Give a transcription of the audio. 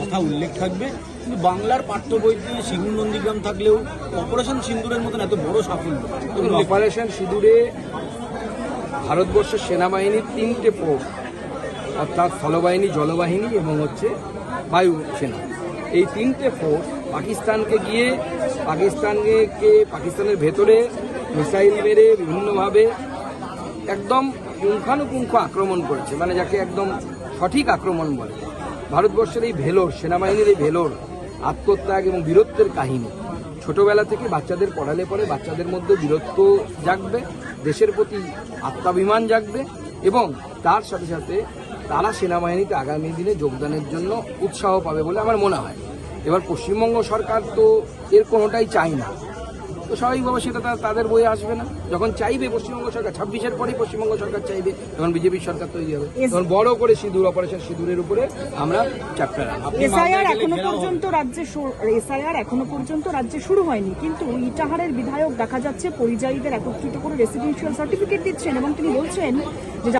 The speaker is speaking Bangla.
কথা উল্লেখ থাকবে। কিন্তু বাংলার পাঠ্য বইতে সিঙ্গুর নন্দীগ্রাম থাকলেও অপারেশন সিন্দুরের মতন এত বড় সাফল্য। অপারেশন সিঁদুরে ভারতবর্ষের সেনাবাহিনীর তিনটে পোস্ট অর্থাৎ স্থলবাহিনী, জলবাহিনী এবং হচ্ছে বায়ু সেনা। এই তিনটে ফোর্স পাকিস্তানকে গিয়ে, পাকিস্তানকে, পাকিস্তানের ভেতরে মিসাইল মেরে বিভিন্নভাবে একদম পুঙ্খানুপুঙ্খ আক্রমণ করেছে মানে যাকে একদম সঠিক আক্রমণ বলে। ভারতবর্ষের এই ভেলোর, সেনাবাহিনীর এই ভেলোর আত্মত্যাগ এবং বীরত্বের কাহিনী। ছোটবেলা থেকে বাচ্চাদের পড়ালে পরে বাচ্চাদের মধ্যে বীরত্ব জাগবে, দেশের প্রতি আত্মাভিমান জাগবে এবং তার সাথে সাথে তারা সেনাবাহিনীতে আগামী দিনে যোগদানের জন্য উৎসাহ পাবে বলে আমার মনে হয়। এবার পশ্চিমবঙ্গ সরকার তো এর কোনোটাই চায় না। তো স্বাভাবিকভাবে সেটা তাদের বই আসবে না। যখন চাইবে পশ্চিমবঙ্গ সরকার ছাব্বিশের পরেই পশ্চিমবঙ্গ সরকার চাইবে তখন বিজেপি সরকার তৈরি হবে। তখন বড় করে সিঁদুর অপারেশন সিঁদুরের উপরে আমরা চ্যাপ্টার এসআইআর এখনও। পর্যন্ত রাজ্যে এসআইআর এখনও পর্যন্ত রাজ্যে শুরু হয়নি কিন্তু ইটাহারের বিধায়ক দেখা যাচ্ছে পরিযায়ীদের একত্রিত করে রেসিডেন্সিয়াল সার্টিফিকেট দিচ্ছেন এবং তিনি বলছেন যে